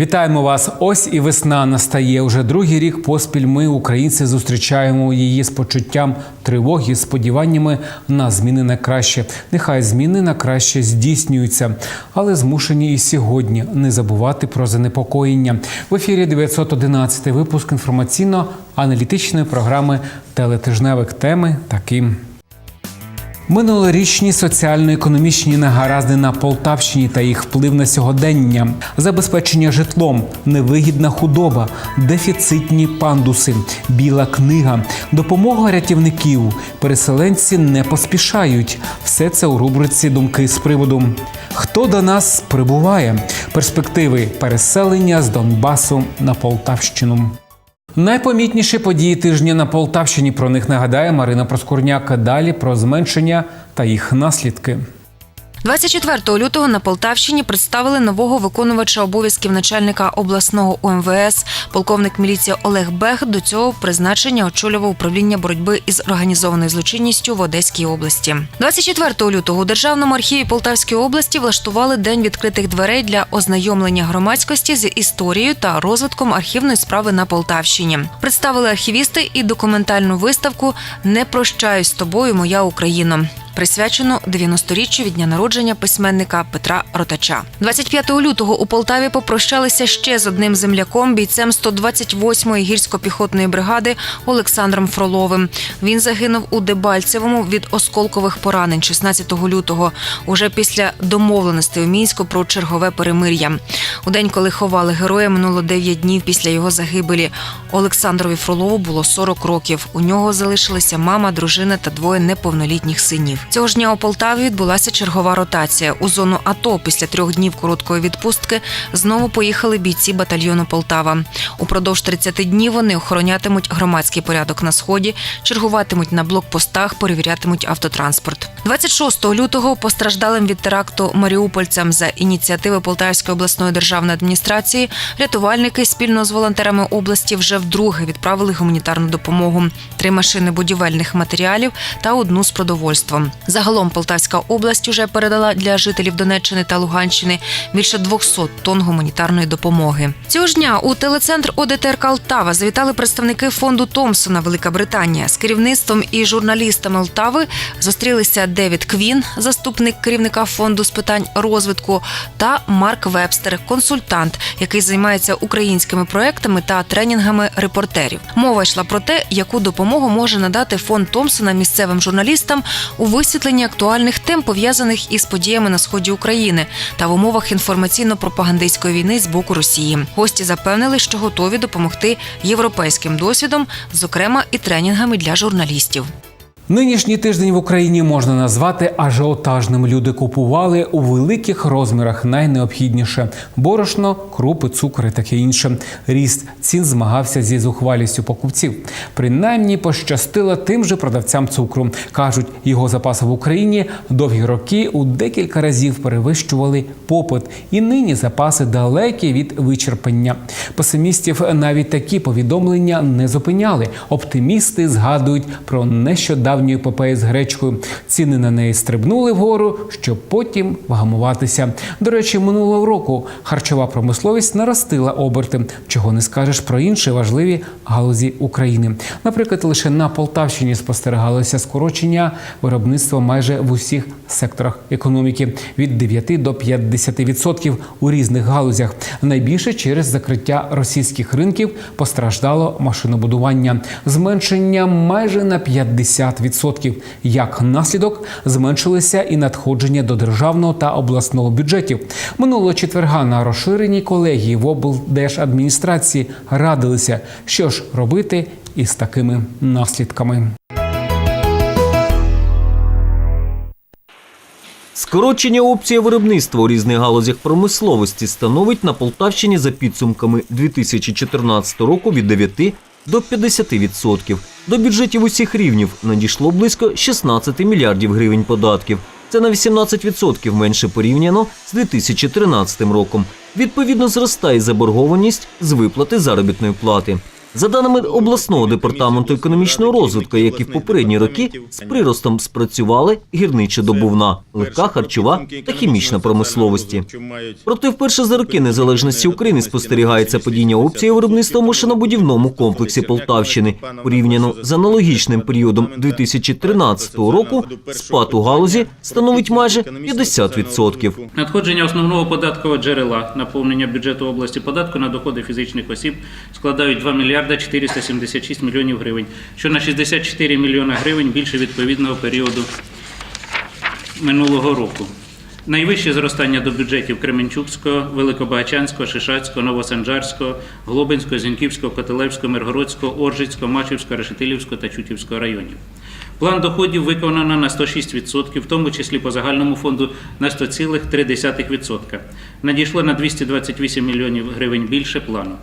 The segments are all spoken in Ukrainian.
Вітаємо вас! Ось і весна настає. Уже другий рік поспіль ми, українці, зустрічаємо її з почуттям тривоги, сподіваннями на зміни на краще. Нехай зміни на краще здійснюються, але змушені і сьогодні не забувати про занепокоєння. В ефірі 911 випуск інформаційно-аналітичної програми Телетижневик теми такі. Минулорічні соціально-економічні негаразди на Полтавщині та їх вплив на сьогодення, забезпечення житлом, невигідна худоба, дефіцитні пандуси, біла книга, допомога рятівників. Переселенці не поспішають. Все це у рубриці Думки з приводу. Хто до нас прибуває? Перспективи переселення з Донбасу на Полтавщину. Найпомітніші події тижня на Полтавщині. Про них нагадає Марина Проскурняк. Далі про зменшення та їх наслідки. 24 лютого на Полтавщині представили нового виконувача обов'язків начальника обласного УМВС. Полковник міліції Олег Бех до цього призначення очолював управління боротьби із організованою злочинністю в Одеській області. 24 лютого у Державному архіві Полтавської області влаштували день відкритих дверей для ознайомлення громадськості з історією та розвитком архівної справи на Полтавщині. Представили архівісти і документальну виставку Не прощаюсь з тобою, моя Україно присвячено 90-річчю від дня народження письменника Петра Ротача. 25 лютого у Полтаві попрощалися ще з одним земляком, бійцем 128-ї гірсько-піхотної бригади Олександром Фроловим. Він загинув у Дебальцевому від осколкових поранень 16 лютого, уже після домовленостей у мінську про чергове перемир'я. У день, коли ховали героя, минуло 9 днів після його загибелі. Олександрові Фролову було 40 років. У нього залишилися мама, дружина та двоє неповнолітніх синів. Цього ж дня у Полтаві відбулася чергова ротація. У зону АТО після трьох днів короткої відпустки знову поїхали бійці батальйону Полтава. Упродовж 30 днів вони охоронятимуть громадський порядок на сході, чергуватимуть на блокпостах, перевірятимуть автотранспорт. 26 лютого постраждалим від теракту маріупольцям за ініціативи Полтавської обласної державної адміністрації рятувальники спільно з волонтерами області вже вдруге відправили гуманітарну допомогу: три машини будівельних матеріалів та одну з продовольством. Загалом Полтавська область уже передала для жителів Донеччини та Луганщини більше 200 тонн гуманітарної допомоги. Цього ж дня у телецентр ОДТР Алтава завітали представники фонду Томпсона Велика Британія з керівництвом і журналістами Алтави зустрілися Девід Квін, заступник керівника фонду з питань розвитку, та Марк Вебстер, консультант, який займається українськими проектами та тренінгами репортерів. Мова йшла про те, яку допомогу може надати фонд Томпсона місцевим журналістам у висвітленні актуальних тем, пов'язаних із подіями на сході України та в умовах інформаційно-пропагандистської війни з боку Росії. Гості запевнили, що готові допомогти європейським досвідом, зокрема і тренінгами для журналістів. Нинішній тиждень в Україні можна назвати ажіотажним. Люди купували у великих розмірах найнеобхідніше: борошно, крупи, цукри, таке інше. Ріст цін змагався зі зухвалістю покупців. Принаймні пощастило тим же продавцям цукру. кажуть, його запаси в Україні довгі роки у декілька разів перевищували попит, і нині запаси далекі від вичерпання. Песимістів навіть такі повідомлення не зупиняли. Оптимісти згадують про нещодавню епопею з гречкою. Ціни на неї стрибнули вгору, щоб потім вгамуватися. До речі, минулого року харчова промисловість наростила оберти, чого не скажеш про інші важливі галузі України. Наприклад, лише на Полтавщині спостерігалося скорочення виробництва майже в усіх секторах економіки від 9 до 50% у різних галузях. Найбільше через закриття російських ринків постраждало машинобудування, зменшення майже на 50%. Як наслідок зменшилися і надходження до державного та обласного бюджетів. Минулого четверга на розширеній колегії в облдержадміністрації радилися, що ж робити із такими наслідками. Скорочення опції виробництва у різних галузях промисловості становить на Полтавщині за підсумками 2014 року від 9 до 50%. До бюджетів усіх рівнів надійшло близько 16 мільярдів гривень податків. Це на 18% менше порівняно з 2013 роком. Відповідно, зростає заборгованість з виплати заробітної плати. За даними обласного департаменту економічного розвитку, як і в попередні роки, з приростом спрацювали гірничо-добувна, легка харчова та хімічна промисловості. Проте вперше за роки незалежності України спостерігається падіння опції виробництва машинобудівному комплексі Полтавщини. Порівняно з аналогічним періодом 2013 року спад у галузі становить майже 50%. Надходження основного податкового джерела наповнення бюджету області податку на доходи фізичних осіб складають 2 мільярда 476 мільйонів гривень, що на 64 мільйона гривень більше відповідного періоду минулого року. Найвище зростання до бюджетів Кременчуцького, Великобагачанського, Шишацького, Новосанжарського, Глобинського, Зіньківського, Котелевського, Миргородського, Оржицького, Мачівського, Решетилівського та Чутівського районів. План доходів виконано на 106%, в тому числі по загальному фонду на 100,3%. Надійшло на 228 мільйонів гривень більше плану.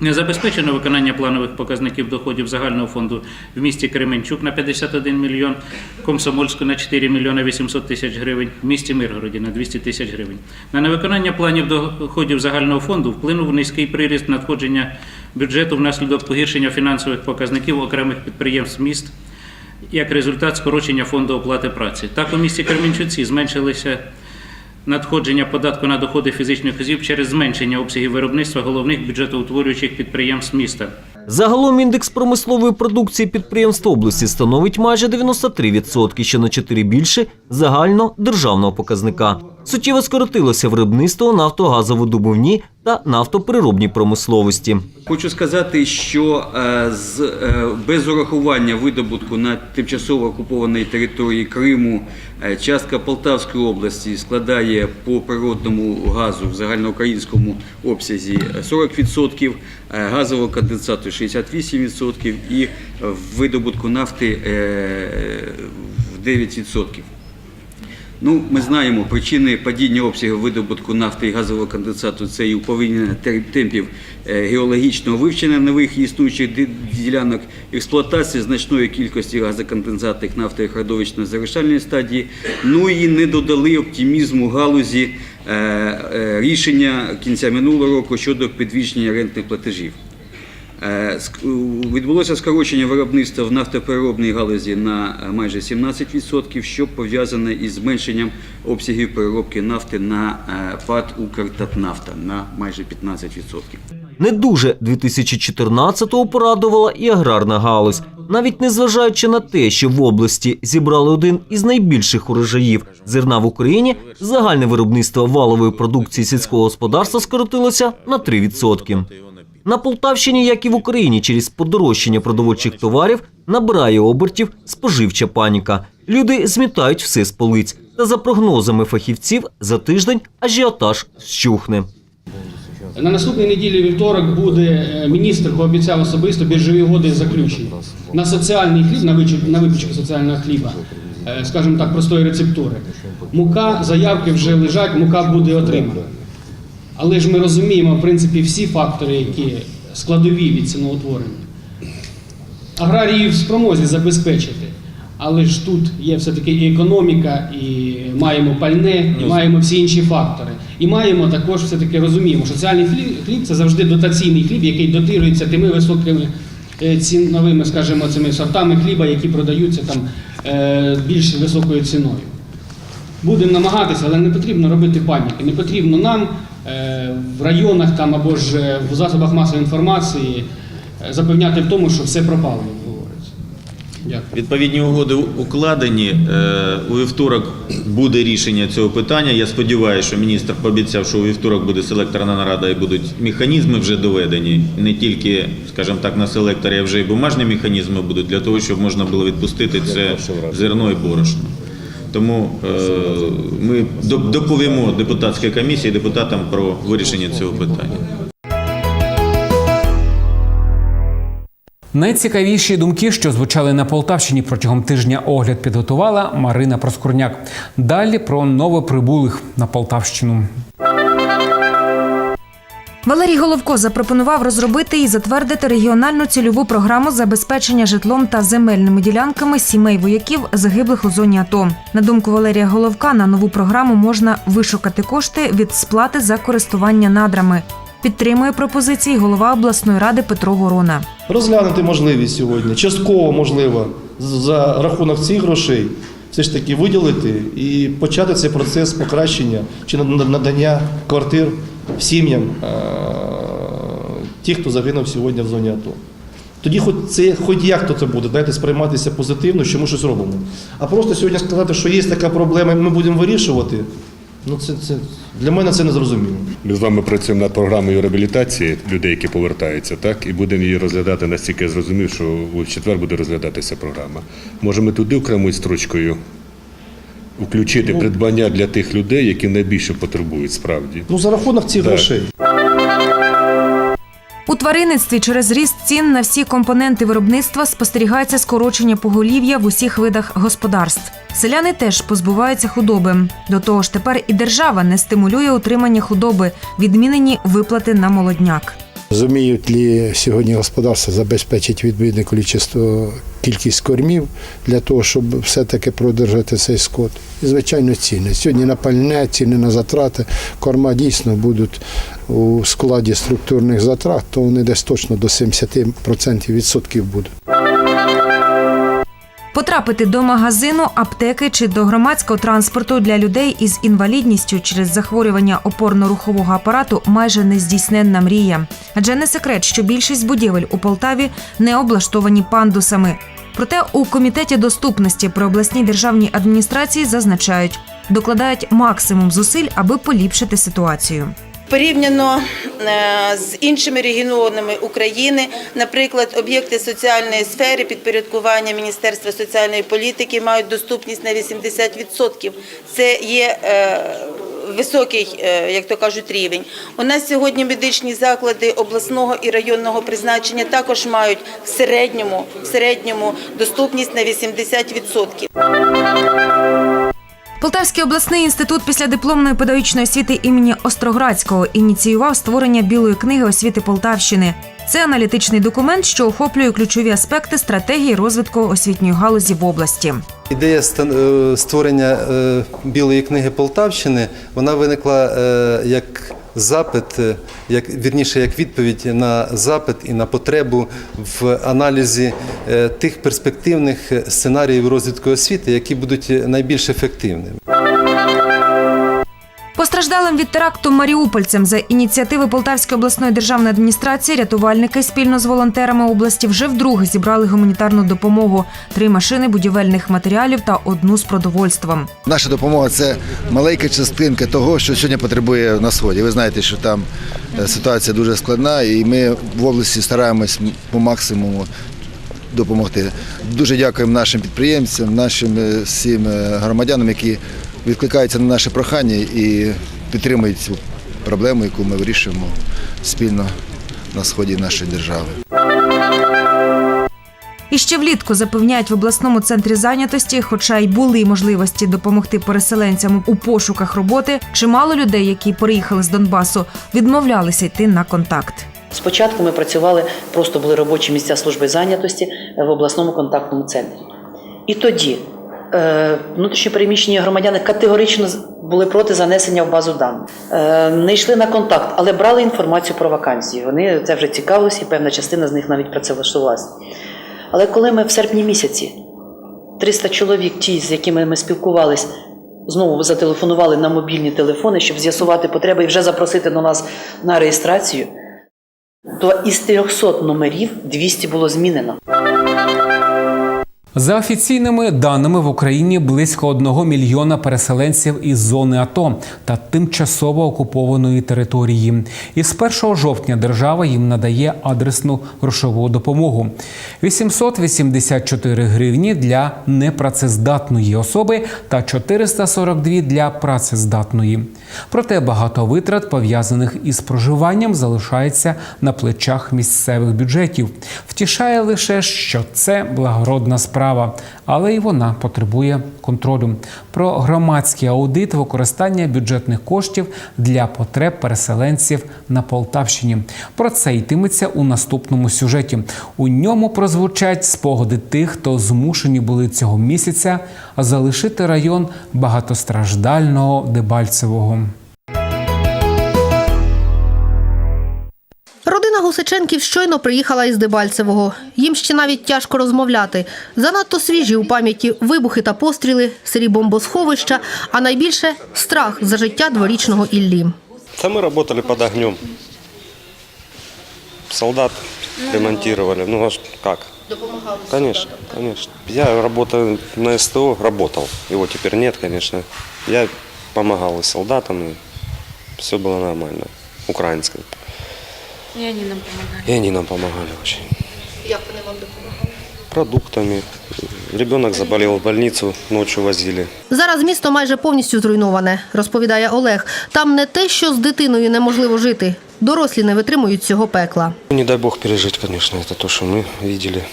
Не забезпечено виконання планових показників доходів загального фонду в місті Кременчук на 51 мільйон, Комсомольську на 4 мільйони 800 тисяч гривень, в місті Миргороді на 200 тисяч гривень. На невиконання планів доходів загального фонду вплинув низький приріст надходження бюджету внаслідок погіршення фінансових показників окремих підприємств міст як результат скорочення фонду оплати праці. Так у місті Кременчуці зменшилися надходження податку на доходи фізичних осіб через зменшення обсягів виробництва головних бюджетоутворюючих підприємств міста. Загалом індекс промислової продукції підприємств області становить майже 93%, що на 4 більше загально державного показника. Суттєво скоротилося виробництво нафтогазовидобувні та нафтопереробній промисловості. Хочу сказати, що е, з, е, без урахування видобутку на тимчасово окупованій території Криму е, частка Полтавської області складає по природному газу в загальноукраїнському обсязі 40%, е, газового конденсату 68% і в видобутку нафти в 9%. Ну, ми знаємо причини падіння обсягу видобутку нафти і газового конденсату це і уповільнення темпів е, геологічного вивчення нових існуючих ділянок, експлуатації значної кількості газоконденсатних нафтових родовищ на завершальній стадії. Ну і не додали оптимізму галузі е, е, рішення кінця минулого року щодо підвищення рентних платежів. Е, Відбулося скорочення виробництва в нафтопереробній галузі на е, майже 17%, що пов'язане із зменшенням обсягів переробки нафти на е, ПАД «Укртатнафта» на майже 15%. Не дуже 2014-го порадувала і аграрна галузь. Навіть незважаючи на те, що в області зібрали один із найбільших урожаїв зерна в Україні, загальне виробництво валової продукції сільського господарства скоротилося на 3%. На Полтавщині, як і в Україні, через подорожчання продовольчих товарів набирає обертів споживча паніка. Люди змітають все з полиць. Та за прогнозами фахівців, за тиждень ажіотаж щухне. На наступній неділі вівторок буде е, міністр пообіцяв особисто біржові угоди заключені на соціальний хліб, на вичіп- на випічку соціального хліба, е, скажімо так, простої рецептури. Мука, заявки вже лежать, мука буде отримана. Але ж ми розуміємо, в принципі, всі фактори, які складові від ціноутворення. Аграрії в спромозі забезпечити. Але ж тут є все-таки і економіка, і маємо пальне, і маємо всі інші фактори. І маємо також все-таки розуміємо, що соціальний хліб, хліб це завжди дотаційний хліб, який дотирується тими високими е, ціновими, скажімо, цими сортами хліба, які продаються там е, більш високою ціною. Будемо намагатися, але не потрібно робити паніки. Не потрібно нам е, в районах там або ж е, в засобах масової інформації е, запевняти в тому, що все пропало. Дякую. Відповідні угоди укладені. У вівторок буде рішення цього питання. Я сподіваюся, що міністр пообіцяв, що у вівторок буде селекторна нарада і будуть механізми вже доведені. Не тільки, скажімо так, на селекторі, а вже й бумажні механізми будуть для того, щоб можна було відпустити це зерно і борошно. Тому е, ми доп- доповімо депутатській комісії депутатам про вирішення цього питання. Найцікавіші думки, що звучали на Полтавщині протягом тижня огляд підготувала Марина Проскурняк. Далі про новоприбулих на Полтавщину. Валерій Головко запропонував розробити і затвердити регіональну цільову програму забезпечення житлом та земельними ділянками сімей вояків загиблих у зоні АТО. На думку Валерія Головка, на нову програму можна вишукати кошти від сплати за користування надрами. Підтримує пропозиції голова обласної ради Петро Ворона. розглянути можливість сьогодні, частково можливо, за рахунок цих грошей, все ж таки виділити і почати цей процес покращення чи над- над- надання квартир сім'ям е, тих, хто загинув сьогодні в зоні АТО. Тоді хоч це хоч як то це буде, дайте сприйматися позитивно, що ми щось робимо. А просто сьогодні сказати, що є така проблема, і ми будемо вирішувати. Ну це, це для мене це незрозуміло. Ми з вами працюємо над програмою реабілітації людей, які повертаються, так і будемо її розглядати настільки я зрозумів, що у четвер буде розглядатися програма. Може, ми туди окремою строчкою включити придбання для тих людей, які найбільше потребують справді. Ну за рахунок цих Так. грошей. У тваринництві через ріст цін на всі компоненти виробництва спостерігається скорочення поголів'я в усіх видах господарств. Селяни теж позбуваються худоби. До того ж, тепер і держава не стимулює утримання худоби, відмінені виплати на молодняк. Зуміють ли сьогодні господарство забезпечити відповідне кількість- кількість кормів для того, щоб все-таки продержати цей скот? І, звичайно, ціни. Сьогодні на пальне, ціни на затрати, корма дійсно будуть у складі структурних затрат, то вони десь точно до 70% відсотків будуть. Потрапити до магазину, аптеки чи до громадського транспорту для людей із інвалідністю через захворювання опорно-рухового апарату майже нездійсненна мрія. Адже не секрет, що більшість будівель у Полтаві не облаштовані пандусами. Проте у комітеті доступності при обласній державній адміністрації зазначають, докладають максимум зусиль, аби поліпшити ситуацію. Порівняно е, з іншими регіонами України, наприклад, об'єкти соціальної сфери підпорядкування Міністерства соціальної політики мають доступність на 80%. Це є е, високий, е, як то кажуть, рівень. У нас сьогодні медичні заклади обласного і районного призначення також мають в середньому, в середньому доступність на 80%. Полтавський обласний інститут післядипломної педагогічної освіти імені Остроградського ініціював створення білої книги освіти Полтавщини. Це аналітичний документ, що охоплює ключові аспекти стратегії розвитку освітньої галузі в області. Ідея е, створення е, білої книги Полтавщини вона виникла е, як запит, як вірніше, як відповідь на запит і на потребу в аналізі тих перспективних сценаріїв розвитку освіти, які будуть найбільш ефективними. Постраждалим від теракту маріупольцям за ініціативи Полтавської обласної державної адміністрації рятувальники спільно з волонтерами області вже вдруге зібрали гуманітарну допомогу: три машини будівельних матеріалів та одну з продовольством. Наша допомога це маленька частинка того, що сьогодні потребує на сході. Ви знаєте, що там е, ситуація дуже складна, і ми в області стараємось по максимуму допомогти. Дуже дякуємо нашим підприємцям, нашим е, всім е, громадянам, які відкликаються на наше прохання і підтримують цю проблему, яку ми вирішуємо спільно на сході нашої держави. І ще влітку запевняють в обласному центрі зайнятості, хоча й були можливості допомогти переселенцям у пошуках роботи, чимало людей, які переїхали з Донбасу, відмовлялися йти на контакт. Спочатку ми працювали, просто були робочі місця служби зайнятості в обласному контактному центрі. І тоді внутрішньопереміщені громадяни категорично були проти занесення в базу даних. Е, не йшли на контакт, але брали інформацію про вакансії. Вони це вже цікавилися, і певна частина з них навіть працевлаштувалася. Але коли ми в серпні місяці 300 чоловік, ті, з якими ми спілкувались, знову зателефонували на мобільні телефони, щоб з'ясувати потреби і вже запросити до нас на реєстрацію, то із 300 номерів 200 було змінено. За офіційними даними в Україні близько одного мільйона переселенців із зони АТО та тимчасово окупованої території. І з 1 жовтня держава їм надає адресну грошову допомогу 884 гривні для непрацездатної особи та 442 для працездатної. Проте багато витрат пов'язаних із проживанням залишається на плечах місцевих бюджетів. Втішає лише, що це благородна справа, але й вона потребує контролю. Про громадський аудит використання бюджетних коштів для потреб переселенців на Полтавщині. Про це йтиметься у наступному сюжеті. У ньому прозвучать спогади тих, хто змушені були цього місяця залишити район багатостраждального Дебальцевого. Ткаченків щойно приїхала із Дебальцевого. Їм ще навіть тяжко розмовляти. Занадто свіжі у пам'яті вибухи та постріли, сирі бомбосховища, а найбільше страх за життя дворічного Іллі. Да мы работали под огнем. Солдат ремонтировали. Ну а ж как? Конечно, конечно. Я работаю на СТО, работал. Его теперь нет, конечно. Я помогал и солдатам, и все было нормально. Украинское. І вони нам допомагають. И они нам помогали очень. Як вони вам допомагали? Продуктами. Ребенок заболел в больницу, ночью возили. Зараз місто майже повністю зруйноване, розповідає Олег. Там не те, що з дитиною неможливо жити. Дорослі не витримують цього пекла. Не дай бог пережить, конечно, это то, что мы видели,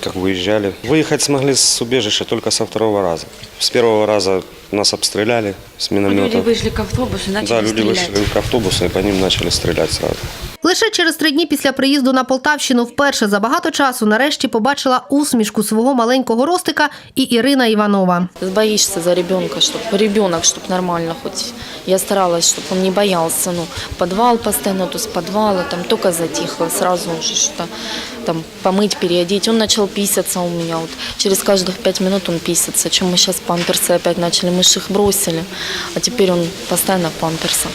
как выезжали. Выехать смогли с убежища только со второго раза. С первого раза нас обстреляли с миномета. вийшли к автобусу, Да, люди вышли к автобусу и по ним начали стрелять сразу. Лише через три дні після приїзду на Полтавщину вперше за багато часу нарешті побачила усмішку свого маленького ростика і Ірина Іванова. Боишься за ребенка, чтобы ребенок, чтобы нормально хоть. Я старалась, чтобы он не боялся. Ну, подвал постоянно, то с подвала, там только затихло, сразу уже что-то там помыть, переодеть. Он начал писаться у меня. Вот через каждых пять минут он писается. Чем мы сейчас памперсы опять начали, мы же их бросили. А теперь он постоянно в памперсах.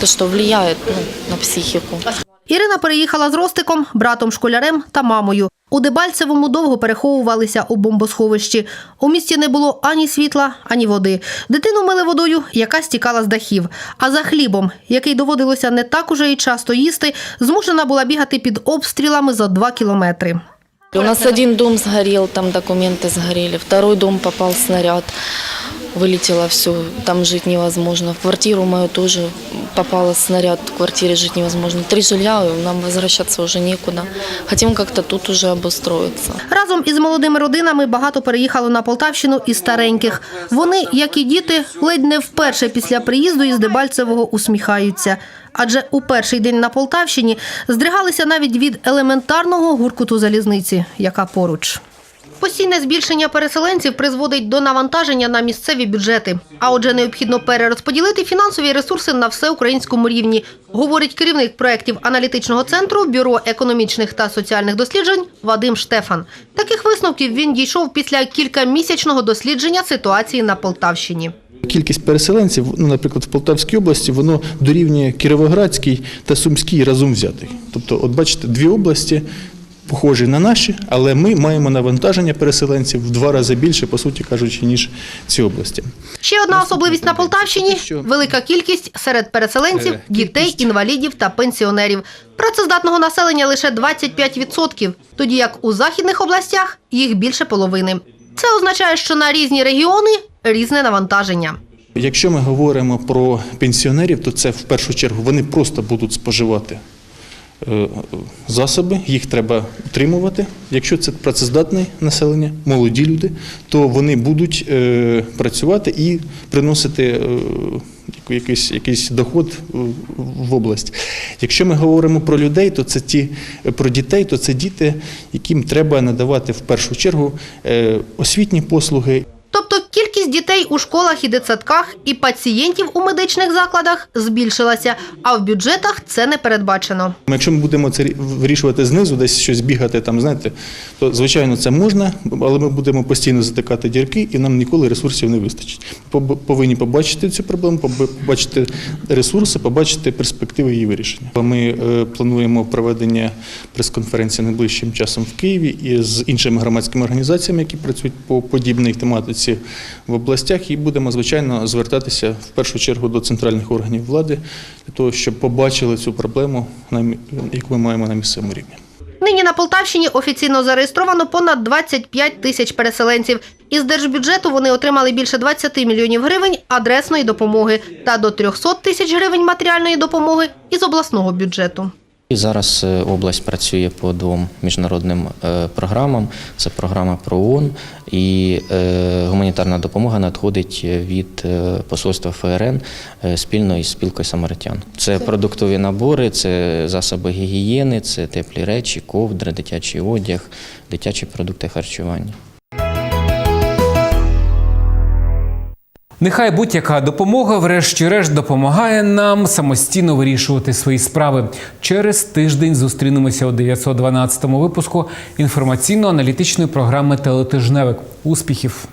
То, что влияет ну, на психику. Ірина переїхала з Ростиком, братом школярем та мамою. У Дебальцевому довго переховувалися у бомбосховищі. У місті не було ані світла, ані води. Дитину мили водою, яка стікала з дахів. А за хлібом, який доводилося не так уже і часто їсти, змушена була бігати під обстрілами за два кілометри. У нас один дом сгорел, там документы сгорели. Второй дом попал снаряд, вылетело все, там жить невозможно. В квартиру мою тоже попал снаряд, в квартире жить невозможно. Три жилья, нам возвращаться уже некуда. Хотим как-то тут уже обустроиться. Разом із молодими родинами багато переїхало на Полтавщину із стареньких. Вони, як і діти, ледь не вперше після приїзду із Дебальцевого усміхаються. Адже у перший день на Полтавщині здригалися навіть від елементарного гуркуту залізниці, яка поруч. Постійне збільшення переселенців призводить до навантаження на місцеві бюджети. А отже, необхідно перерозподілити фінансові ресурси на всеукраїнському рівні, говорить керівник проєктів аналітичного центру Бюро економічних та соціальних досліджень Вадим Штефан. Таких висновків він дійшов після кількамісячного дослідження ситуації на Полтавщині. Кількість переселенців, ну, наприклад, в Полтавській області, воно дорівнює Кіровоградській та Сумській разом взятих. Тобто, от бачите, дві області похожі на наші, але ми маємо навантаження переселенців в два рази більше, по суті кажучи, ніж ці області. Ще одна особливість на Полтавщині велика кількість серед переселенців, дітей, інвалідів та пенсіонерів. Працездатного населення лише 25%, тоді як у західних областях їх більше половини. Це означає, що на різні регіони різне навантаження. Якщо ми говоримо про пенсіонерів, то це в першу чергу вони просто будуть споживати е, засоби, їх треба утримувати. Якщо це працездатне населення, молоді люди, то вони будуть е, працювати і приносити е, якийсь, якийсь доход е, в область. Якщо ми говоримо про людей, то це ті про дітей, то це діти, яким треба надавати в першу чергу е, освітні послуги. Тобто дітей у школах і дитсадках і пацієнтів у медичних закладах збільшилася, а в бюджетах це не передбачено. Якщо ми будемо це вирішувати знизу, десь щось бігати, там знаєте, то звичайно це можна, але ми будемо постійно затикати дірки, і нам ніколи ресурсів не вистачить. Повинні побачити цю проблему, поб- побачити ресурси, побачити перспективи її вирішення. Ми е, плануємо проведення прес-конференції найближчим часом в Києві і з іншими громадськими організаціями, які працюють по подібній тематиці в областях, і будемо звичайно звертатися в першу чергу до центральних органів влади для того, щоб побачили цю проблему, яку ми маємо на місцевому рівні. Нині на Полтавщині офіційно зареєстровано понад 25 тисяч переселенців. Із держбюджету вони отримали більше 20 мільйонів гривень адресної допомоги та до 300 тисяч гривень матеріальної допомоги із обласного бюджету. І зараз е, область працює по двом міжнародним е, програмам. Це програма про ООН і е, гуманітарна допомога надходить від посольства ФРН спільно із спілкою самаритян. Це продуктові набори, це засоби гігієни, це теплі речі, ковдри, дитячий одяг, дитячі продукти харчування. Нехай будь-яка допомога, врешті-решт, допомагає нам самостійно вирішувати свої справи. Через тиждень зустрінемося у 912 випуску інформаційно-аналітичної програми Телетижневик. Успіхів!